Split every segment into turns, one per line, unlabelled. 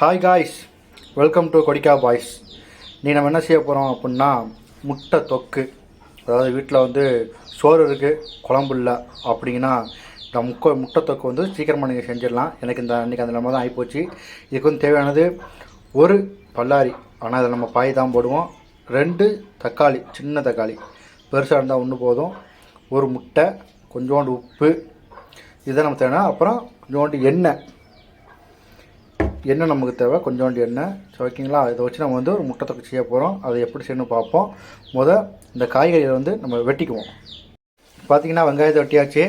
Hi guys welcome to கொடிக்கா boys நீ நம்ம என்ன செய்ய போகிறோம் அப்படின்னா முட்டை தொக்கு. அதாவது வீட்டில் வந்து சோறு இருக்குது குழம்பு இல்லை அப்படிங்கன்னா இந்த முக்க முட்டை தொக்கு வந்து சீக்கிரமாக நீங்கள் செஞ்சிடலாம். எனக்கு இந்த அன்றைக்கி அந்த நம்ம தான் ஆகிப்போச்சு இதுக்கு வந்து தேவையானது ஒரு பல்லாரி. ஆனால் அதில் நம்ம பாய் தான் போடுவோம். ரெண்டு தக்காளி சின்ன தக்காளி. பெருசாக இருந்தால் ஒன்று போதும். ஒரு முட்டை கொஞ்சோண்டு உப்பு. இதை நம்ம தேவை அப்புறம் கொஞ்சோண்டு எண்ணெய். எண்ணெய் நமக்கு தேவை. கொஞ்சோண்டு எண்ணெய். ஸோ ஓகேங்களா? இதை வச்சு நம்ம வந்து ஒரு முட்டை தொக்கு செய்ய போகிறோம் அதை எப்படி செய்யணும் பார்ப்போம். முத இந்த காய்கறிகளை வந்து நம்ம வெட்டிக்குவோம். பார்த்திங்கன்னா வெங்காயத்தை வெட்டியாச்சு.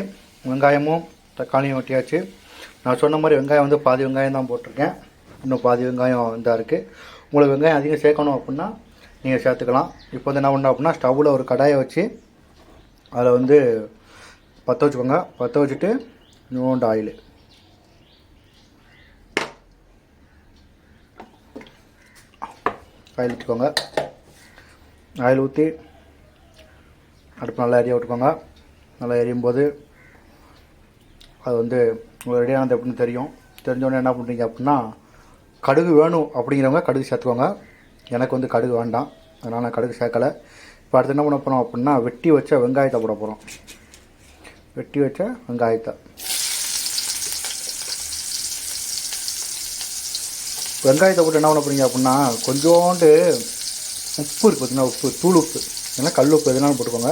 வெங்காயமும் தக்காளியும் வெட்டியாச்சு. நான் சொன்ன மாதிரி வெங்காயம் வந்து பாதி வெங்காயம் தான் போட்டிருக்கேன். இன்னும் பாதி வெங்காயம் இதாக இருக்குது உங்களுக்கு வெங்காயம் அதிகம் சேர்க்கணும் அப்படின்னா நீங்கள் சேர்த்துக்கலாம். இப்போ வந்து என்ன பண்ணோம் அப்படின்னா ஸ்டவ்வில் ஒரு கடாயை வச்சு அதில் வந்து பற்ற வச்சுக்கோங்க. பற்ற வச்சுட்டு நோண்டு ஆயில். ஆயில் ஊற்றிக்கோங்க ஆயில் ஊற்றி அடுப்பு நல்லா எரிய விட்டுக்கோங்க. நல்லா எரியும் போது அது வந்து உங்களுக்கு ரெடியானது எப்படின்னு தெரியும். தெரிஞ்சோடனே என்ன பண்ணுறீங்க அப்படின்னா கடுகு வேணும் அப்படிங்கிறவங்க கடுகு சேர்த்துக்கோங்க. எனக்கு வந்து கடுகு வேண்டாம். அதனால் நான் கடுகு சேர்க்கலை. இப்போ அடுத்து என்ன பண்ண போகிறோம் அப்படின்னா வெட்டி வச்ச வெங்காயத்தை போட போகிறோம் வெட்டி வச்ச வெங்காயத்தை. வெங்காயத்தை போட்டு என்ன பண்ண போகிறீங்க அப்படின்னா கொஞ்சோண்டு உப்பு இருக்குது பார்த்தீங்கன்னா உப்பு தூள் உப்பு. இல்லைன்னா கல் உப்பு எதுனாலும் போட்டுக்கோங்க.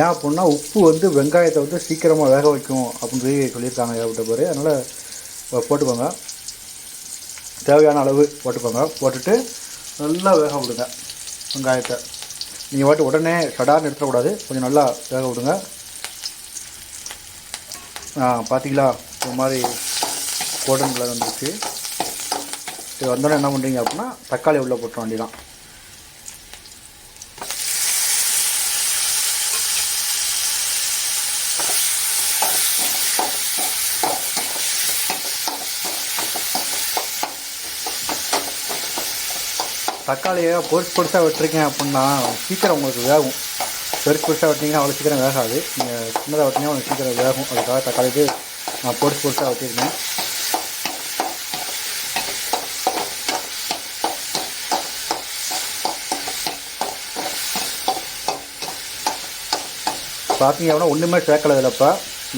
ஏன் அப்படின்னா உப்பு வந்து வெங்காயத்தை வந்து சீக்கிரமாக வேக வைக்கும் அப்படின்னு சொல்லி சொல்லியிருக்காங்க ஏகப்பட்ட பேர். அதனால் போட்டுக்கோங்க. தேவையான அளவு போட்டுக்கோங்க. போட்டுட்டு நல்லா வேக விடுங்க வெங்காயத்தை. நீங்கள் வாட்டி உடனே சடார்னு எடுத்துடக்கூடாது. கொஞ்சம் நல்லா வேக விடுங்க. பார்த்தீங்களா இந்த மாதிரி கோல்டன் கலர் வந்துருச்சு. இது வந்தோடனே என்ன பண்ணுறீங்க அப்படின்னா தக்காளி உள்ளே போட்டுற வேண்டிதான். தக்காளியை பொருசு பொருசாக வெட்டுறீங்க அப்படின்னா சீக்கிரம் உங்களுக்கு வேகும். பெருசு பொருசாக வெட்டிங்கன்னா அவ்வளோ சீக்கிரம் வேகாது. நீங்கள் சின்னதாக வெட்டினா உங்களுக்கு சீக்கிரம் வேகும். அதுக்காக தக்காளிக்கு நான் பொருசு பொருசாக வெட்டியிருக்கேன். பார்த்தீங்க அப்படின்னா ஒன்றுமே சேர்க்கல இதில்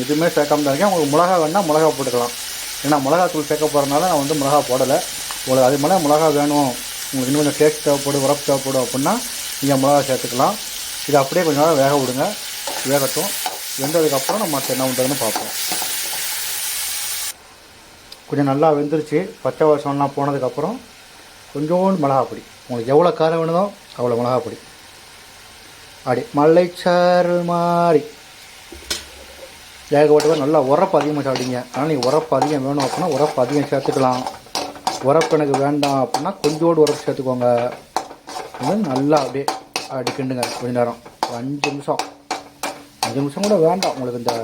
எதுவுமே சேர்க்காம தான் இருக்கேன். உங்களுக்கு மிளகா வேணால் மிளகா போட்டுக்கலாம். ஏன்னா மிளகா தூள் சேர்க்க போகிறதுனால நான் வந்து மிளகா போடலை. உங்களுக்கு அது மேலே மிளகா வேணும். உங்களுக்கு இன்னும் கொஞ்சம் டேஸ்ட் தேவைப்படும் உரப்பு தேவைப்படும் அப்படின்னா நீங்கள் மிளகா சேர்த்துக்கலாம். இதை அப்படியே கொஞ்சம் நேரம் வேக விடுங்க. வேகட்டும். வெந்ததுக்கப்புறம் நம்ம என்ன பண்ணுறதுன்னு பார்ப்போம். கொஞ்சம் நல்லா வெந்துருச்சு. பச்சை வருஷம்லாம் போனதுக்கப்புறம் கொஞ்சோண்டு மிளகாப்பொடி. உங்களுக்கு எவ்வளோ காரம் வேணுதோ அவ்வளோ மிளகாப்பொடி. அப்படி மல்லைச்சாறு மாதிரி ஏகப்பட்டவர் நல்லா உரப்பு அதிகமாக சாப்பிடுங்க ஆனால் நீங்கள் உரப்பு அதிகம் வேணும் அப்படின்னா உரப்பு அதிகம் சேர்த்துக்கலாம். உரப்பு எனக்கு வேண்டாம் அப்படின்னா கொஞ்சோடு உரப்பு சேர்த்துக்கோங்க. நல்லா அப்படியே அப்படி கிண்டுங்க கொஞ்ச நேரம். அஞ்சு நிமிஷம். அஞ்சு நிமிஷம் கூட வேண்டாம். உங்களுக்கு இந்த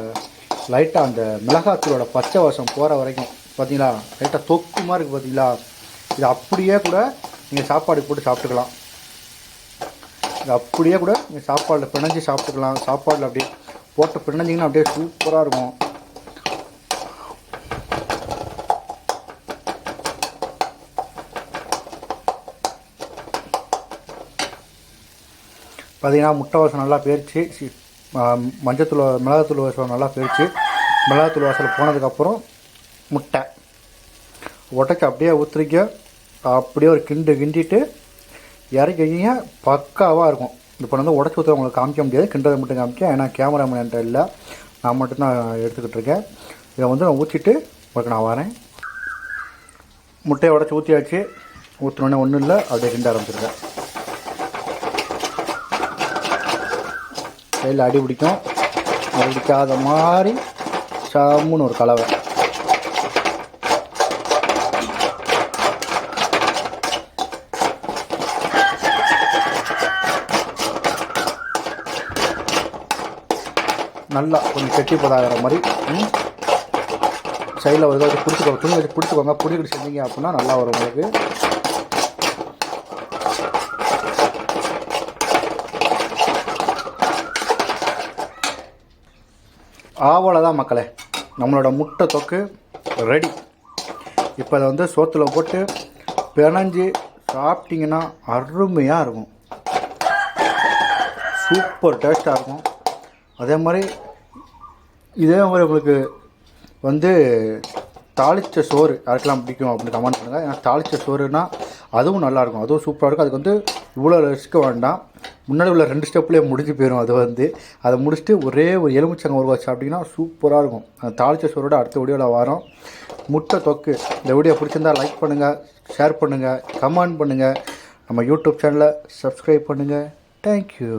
லைட்டாக அந்த மிளகாத்தூளோட பச்சை வாசம் போகிற வரைக்கும் பார்த்தீங்களா லைட்டாக தொக்கு இருக்குது பார்த்தீங்களா இது அப்படியே கூட நீங்கள் சாப்பாடு போட்டு சாப்பிட்டுக்கலாம். இது அப்படியே கூட நீங்கள் சாப்பாடில் பிணைஞ்சு சாப்பிட்டுக்கலாம். சாப்பாடில் அப்படியே போட்டு பிணைஞ்சிங்கன்னா அப்படியே சூப்பராக இருக்கும். பார்த்தீங்கன்னா முட்டை வாசம் நல்லா பேரிச்சு. மஞ்சத்தூள் மிளகாத்தூள் வாசம் நல்லா பேரிச்சு. மிளகாத்தூள் வாசல் போனதுக்கப்புறம் முட்டை. உடைச்சி அப்படியே ஊற்றுறிக்க அப்படியே ஒரு கிண்டு கிண்டிட்டு இறக்கி வைக்கிங்க பக்காவாக இருக்கும். இப்போ வந்து உடச்சி ஊற்ற உங்களுக்கு காமிக்க முடியாது. கிண்டதை மட்டும் காமிக்க. ஏன்னா கேமராமேன் என்கிட்ட இல்லை. நான் மட்டும்தான் எடுத்துக்கிட்டு இருக்கேன். இதை வந்து நான் ஊற்றிட்டு உங்களுக்கு நான் வரேன். முட்டையை உடச்சி ஊற்றியாச்சு ஊற்றினோடனே ஒன்றும் இல்லை. அப்படியே கிண்ட ஆரம்பிச்சிருக்கேன். கையில் அடி பிடிக்கும். அடி பிடிக்காத மாதிரி சாமுன்னு ஒரு கலவை. நல்லா கொஞ்சம் கெட்டி பதாகிற மாதிரி சைடில் ஒரு இதை வச்சு பிடிச்சிக்கோங்க துணி வச்சு பிடிச்சிக்கோங்க. பிடிக்கிட்டு செஞ்சீங்க அப்படின்னா நல்லா வரும் உங்களுக்கு. அவ்வளோதான் மக்களே. நம்மளோட முட்டை தொக்கு ரெடி. இப்போ அதை வந்து சோத்தில் போட்டு பிணைஞ்சு சாப்பிட்டிங்கன்னா அருமையாக இருக்கும். சூப்பர் டேஸ்ட்டாக இருக்கும். அதே மாதிரி இதே மாதிரி உங்களுக்கு வந்து தாளிச்ச சோறு யாருக்கெல்லாம் பிடிக்கும் அப்படின்னு கமெண்ட் பண்ணுங்கள் ஏன்னா தாளிச்ச சோறுனா அதுவும் நல்லாயிருக்கும். அதுவும் சூப்பராக இருக்கும். அதுக்கு வந்து இவ்வளோ ரிஸ்க் வேண்டாம். முன்னாடி உள்ள ரெண்டு ஸ்டெப்லேயே முடிஞ்சு போயிடும் அது வந்து. அதை முடிச்சுட்டு ஒரே ஒரு எலுமிச்சங்க ஊற வச்சு சாப்பிட்டிங்கன்னா சூப்பராக இருக்கும். அந்த தாளிச்ச சோறோட அடுத்த வீடியோவில் வரோம். முட்டை தொக்கு. இந்த வீடியோ பிடிச்சிருந்தா லைக் பண்ணுங்கள் ஷேர் பண்ணுங்கள் கமெண்ட் பண்ணுங்கள் நம்ம யூடியூப் சேனலை சப்ஸ்கிரைப் பண்ணுங்கள் தேங்க்யூ